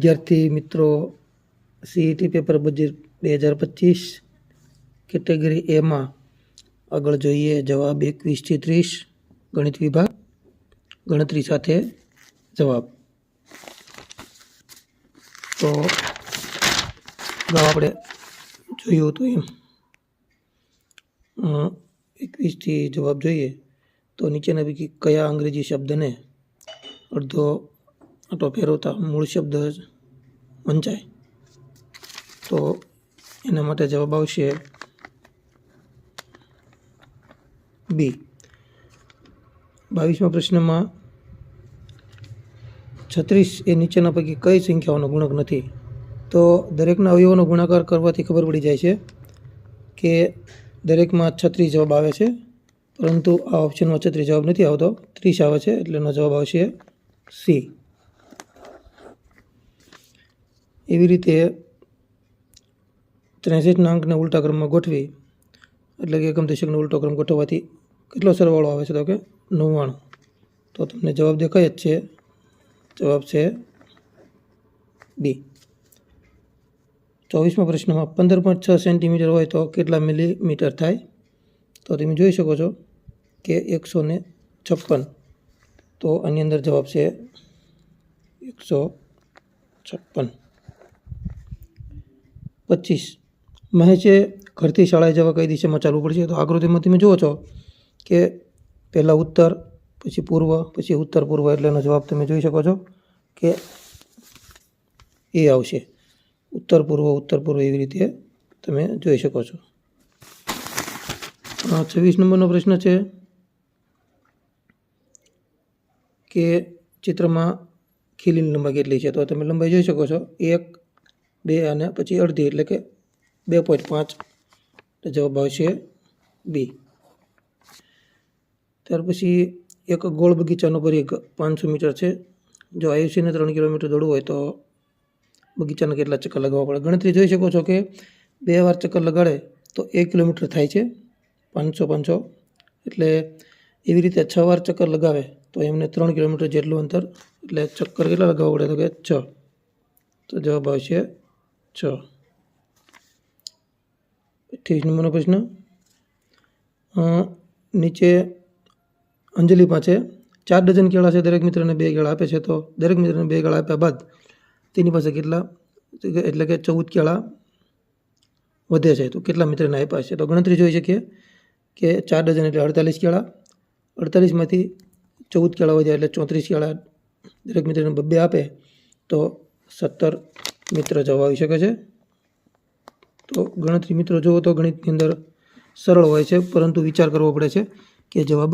વિદ્યાર્થી મિત્રો CET paper budget બે હજાર પચીસ કેટેગરી એમાં આગળ જોઈએ, જવાબ એકવીસથી ત્રીસ, ગણિત વિભાગ, ગણતરી સાથે જવાબ. તો આપણે જોયું હતું એમ. એકવીસથી જવાબ જોઈએ. તો નીચેના પૈકી કયા અંગ્રેજી શબ્દને અડધો આંટો ફેરવતા મૂળ શબ્દ વંચાય તો એના માટે જવાબ આવશે બી બાવીસમા પ્રશ્નમાં છત્રીસ એ નીચેના પૈકી કઈ સંખ્યાઓનો ગુણક નથી? તો દરેકના અવયવોનો ગુણાકાર કરવાથી ખબર પડી જાય છે કે દરેકમાં છત્રીસ જવાબ આવે છે, પરંતુ આ ઓપ્શનમાં છત્રીસ જવાબ નથી આવતો. ત્રીસ આવે છે એટલે એનો જવાબ આવશે સી એવી રીતે ત્રેસઠના અંકને ઉલટા ક્રમમાં ગોઠવી, એટલે કે એકમ દશકનો ઉલટો ક્રમ ગોઠવવાથી કેટલો સરવાળો આવે છે તો કે નવ્વાણું. તો તમને જવાબ દેખાય જ છે. જવાબ છે બી ચોવીસમા પ્રશ્નમાં પંદર પોઈન્ટ છ સેન્ટીમીટર હોય તો કેટલા મિલીમીટર થાય? તો તમે જોઈ શકો છો કે એકસો ને છપ્પન. તો આની અંદર જવાબ છે એકસો છપ્પન. પચીસ. મહેશે ઘરથી શાળાએ જવા કઈ દિશામાં ચાલવું પડશે. તો આકૃતિમાં તમે જુઓ છો કે પહેલાં ઉત્તર, પછી પૂર્વ, પછી ઉત્તર, પૂર્વ એટલે એનો જવાબ તમે જોઈ શકો છો કે એ આવશે. ઉત્તર, પૂર્વ ઉત્તર, પૂર્વ એવી રીતે તમે જોઈ શકો છો. છવ્વીસ નંબરનો પ્રશ્ન છે કે ચિત્રમાં ખીલીની લંબાઈ કેટલી છે? તો તમે લંબાઈ જોઈ શકો છો. એક બે અને પછી અડધી, એટલે કે બે પોઈન્ટ પાંચ. જવાબ આવશે બી ત્યાર પછી એક ગોળ બગીચાનો પરિઘ પાંચસો મીટર છે. જો આયુષ્યને ત્રણ કિલોમીટર દોડવું હોય તો બગીચાને કેટલા ચક્કર લગાવવા પડે? ગણતરી જોઈ શકો છો કે બે વાર ચક્કર લગાડે તો એક કિલોમીટર થાય છે, પાંચસો પાંચસો. એટલે એવી રીતે છ વાર ચક્કર લગાવે તો એમને ત્રણ કિલોમીટર જેટલું અંતર, એટલે ચક્કર કેટલા લગાવવા પડે તો કે છ. તો જવાબ આવશે છ? અઠ્યાવીસ નંબરનો પ્રશ્ન. નીચે અંજલિ પાસે ચાર ડઝન કેળા છે, દરેક મિત્રને બે કેળા આપે છે, તો દરેક મિત્રને બે કેળા આપ્યા બાદ તેની પાસે કેટલા, એટલે કે ચૌદ કેળા વધે છે, તો કેટલા મિત્રને આપ્યા છે? તો ગણતરી જોઈ શકીએ કે ચાર ડઝન એટલે અડતાલીસ કેળા. અડતાલીસમાંથી ચૌદ કેળા વધ્યા એટલે ચોત્રીસ કેળા દરેક મિત્રને બબ્બે આપે, તો સત્તર મિત્ર જવાબ આવી શકે છે. તો ગણતરી મિત્રો જુઓ તો ગણિતની અંદર સરળ હોય છે, પરંતુ વિચાર કરવો પડે છે કે જવાબ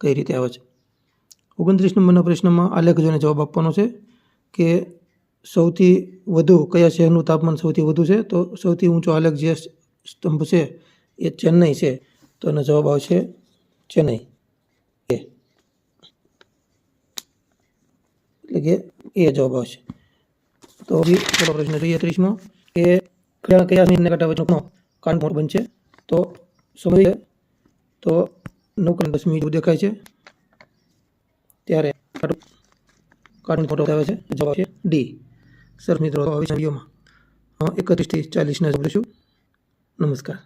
કઈ રીતે આવે છે. ઓગણત્રીસ નંબરના પ્રશ્નમાં આલેખ જોઈને જવાબ આપવાનો છે કે સૌથી વધુ કયા શહેરનું તાપમાન સૌથી વધુ છે? તો સૌથી ઊંચો આલેખ જે સ્તંભ છે એ ચેન્નઈ છે. તો એનો જવાબ આવશે ચેન્નઈ. એટલે કે એ જવાબ આવશે. તો હજી થોડો પ્રશ્ન જોઈએ ત્રીસમાં, કે કયા કયા મિનિટને કાંટા વચ્ચેનો ખૂણો કાન મોટ બનશે તો સમય તો નવ કાન દસ દેખાય છે, ત્યારે કાન ફોટો આવે છે. જવાબ છે ડી. સર મિત્રો આવી વિડીયોમાં. એકત્રીસથી ચાલીસના જોડીશું નમસ્કાર.